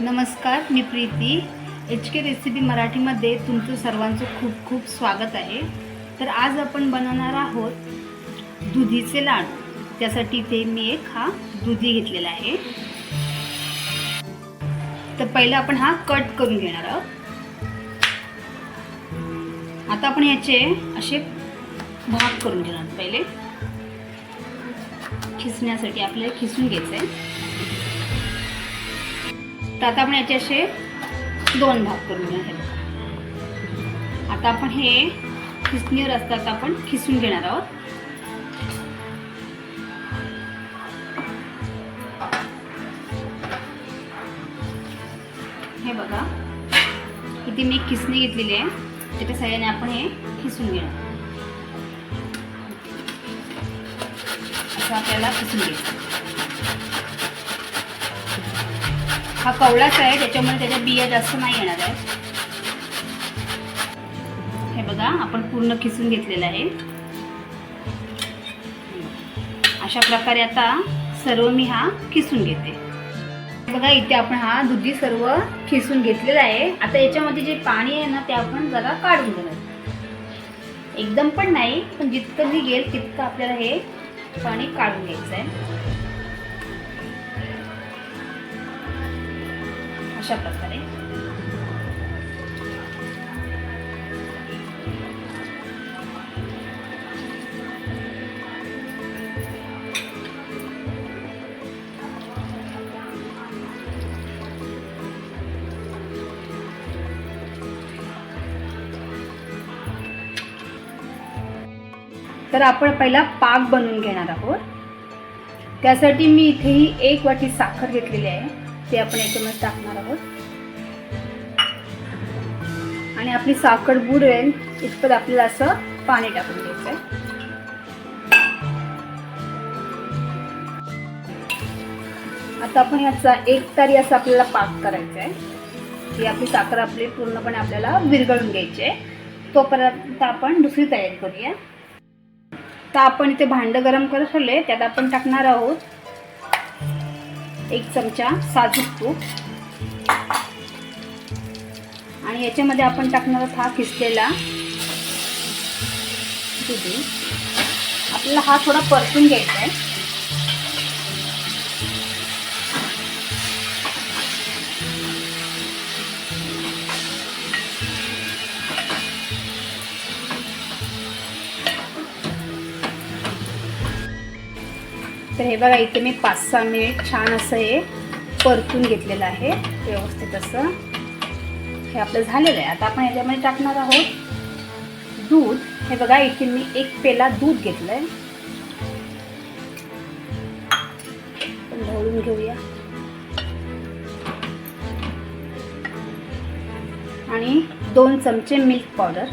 नमस्कार मी Preeti. H K recipe मराठीमध्ये तुमचं सर्वांचं खूप खूप स्वागत आहे. तर आज आपण बनवणार आहोत दुधीचे लाडू. त्यासाठी ते मी एक हा दुधी घेतलेला आहे. तर पहिला आपण हा कट करून घेणार आहोत. आता आपण याचे असे भाग करून घेणार पहिले. खिसण्यासाठी आपल्याला खिसून घ्यायचं आहे तर आता आपण याचे असे दोन भाग करून घेणार आता आपण हे खिसणीवर असतात आपण खिसून घेणार आहोत. हे बघा इथे मी खिसणी घेतलेली आहे. त्याच्या सहाय्याने आपण हे खिसून घेणार असं आपल्याला खिसून घ्यायचं हा कवळाच आहे त्याच्यामुळे त्याच्या बिया जास्त नाही येणार आहे हे बघा आपण पूर्ण खिसून घेतलेलं आहे. अशा प्रकारे आता सर्व मी हा खिसून घेते. बघा इथे आपण हा दुधी सर्व खिसून घेतलेला आहे. आता याच्यामध्ये जे पाणी आहे ना ते आपण जरा काढून घेणार एकदम पण नाही पण जितकं निघेल तितकं आपल्याला हे पाणी काढून घ्यायचं आहे. अशा प्रकारे. तर आपण पहिला पाक बनवून घेणार आहोत. त्यासाठी मी इथेही एक वाटी साखर घेतलेली आहे. ते आपण याच्यामध्ये टाकणार आहोत. आणि आपली साखर बुडेल इतपत आपल्याला असं पाणी टाकून घ्यायचं आहे. आता आपण याचा एक तारी असं आपल्याला पाक करायचा आहे. ही आपली साखर आपली पूर्णपणे आपल्याला विरघळून घ्यायची आहे. तोपर्यंत आपण दुसरी तयारी करूया. तर आपण इथे भांडं गरम करत ठेवले त्यात आपण टाकणार आहोत एक चमचा साजूक तूप. आणि याच्यामध्ये आपण टाकणार आहोत हा किसलेला दुधी. आपल्याला हा थोडा परतून घ्यायचा आहे. तर हे बघा इथे मी पाच सहा मिनिट छान असं हे परतून घेतलेलं आहे व्यवस्थित असं. हे आपलं झालेलं आहे. आता आपण याच्यामध्ये टाकणार आहोत दूध. हे बघा इथे मी एक पेला दूध घेतलं आहे ढवळून घेऊया. आणि दोन चमचे मिल्क पावडर.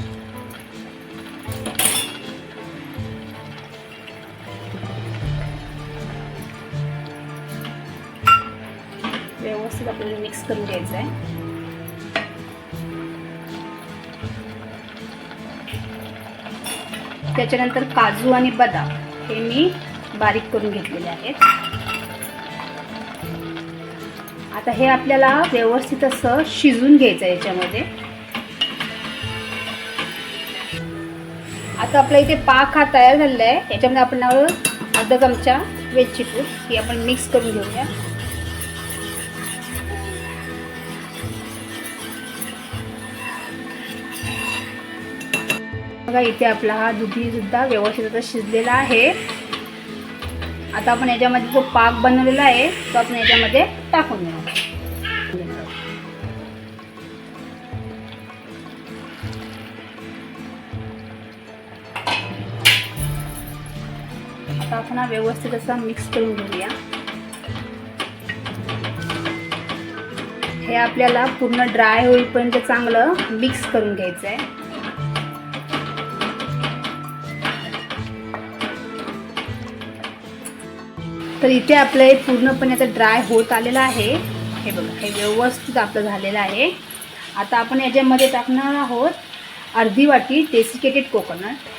व्यवस्थित आपल्याला मिक्स करून घ्यायचं आहे. त्याच्यानंतर काजू आणि बदाम हे मी बारीक करून घेतलेले आहेत. आता हे आपल्याला व्यवस्थित असं शिजून घ्यायचं आहे याच्यामध्ये. आता आपल्या इथे पाक हा तयार झालेला आहे. याच्यामध्ये आपण अर्धा चमचा वेलची पूड. ही आपण मिक्स करून घेऊया. बघा इथे आपला हा दुधीसुद्धा व्यवस्थित आता शिजलेला आहे. आता आपण याच्यामध्ये जो पाक बनवलेला आहे तो आपण याच्यामध्ये टाकून देऊ आता आपण हा व्यवस्थित असा मिक्स करून घेऊया. हे आपल्याला पूर्ण ड्राय होईपर्यंत चांगलं मिक्स करून घ्यायचं आहे तर इथे आपलं हे पूर्णपणे आता ड्राय होत आलेलं आहे. हे बघा हे व्यवस्थित आपलं झालेलं आहे. आता आपण याच्यामध्ये टाकणार आहोत अर्धी वाटी डेसिकेटेड कोकोनट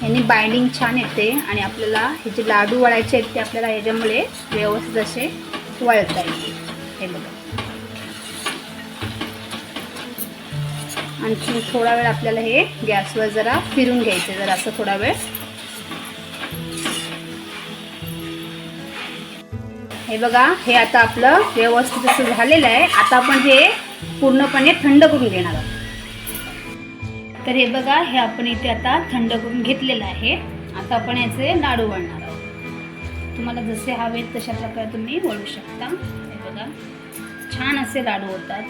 ह्याने बाइंडिंग छान येते आणि आपल्याला हे जे लाडू वळायचे आहेत ते आपल्याला ह्याच्यामुळे व्यवस्थित असे वळता येतील. हे बघा. आणखी थोडा वेळ आपल्याला हे गॅसवर जरा फिरून घ्यायचं जरा असं थोडा वेळ. हे बघा हे आता आपलं व्यवस्थित असं झालेलं आहे. आता आपण हे पूर्णपणे थंड करून घेणार आहोत. तर हे बघा हे आपण इथे आता थंड करून घेतलेलं आहे. आता आपण याचे लाडू वळणार आहोत. तुम्हाला जसे हवेत तशा प्रकारे तुम्ही वळू शकता. हे बघा छान असे लाडू होतात.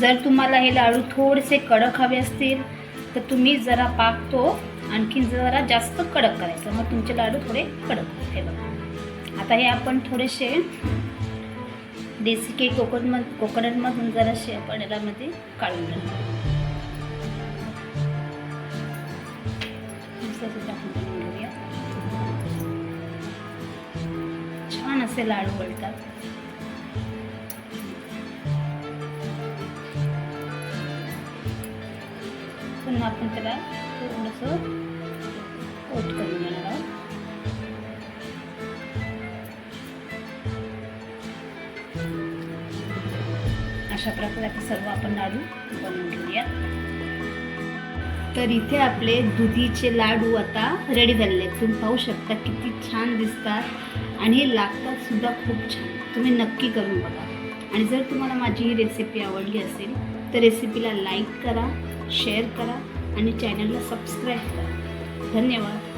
जर तुम्हाला हे लाडू थोडेसे कडक हवे असतील तर तुम्ही जरा पाक तो आणखीन जरा जास्त कडक करायचं. मग तुमचे लाडू थोडे कडक हे बघा. आता हे आपण थोडेसे देसी केक कोकोनट कोकोनटमधून जरासे आपण यालामध्ये काढून घेणार घेऊया. छान असे लाडू वळतात पुन्हा आपण त्याला थोडंसं ओट करून घेणार आहोत. अशा प्रकारे सर्व आपण लाडू बनवून घेऊया. तर इथे आपले दुधीचे लाडू आता रेडी झालेले आहेत. तुम्ही पाहू शकता किती छान दिसतात आणि हे लागतात सुद्धा खूप छान. तुम्ही नक्की करून बघा. आणि जर तुम्हाला माझी ही रेसिपी आवडली असेल तर रेसिपीला लाईक करा शेअर करा आणि चॅनलला सबस्क्राईब करा. धन्यवाद.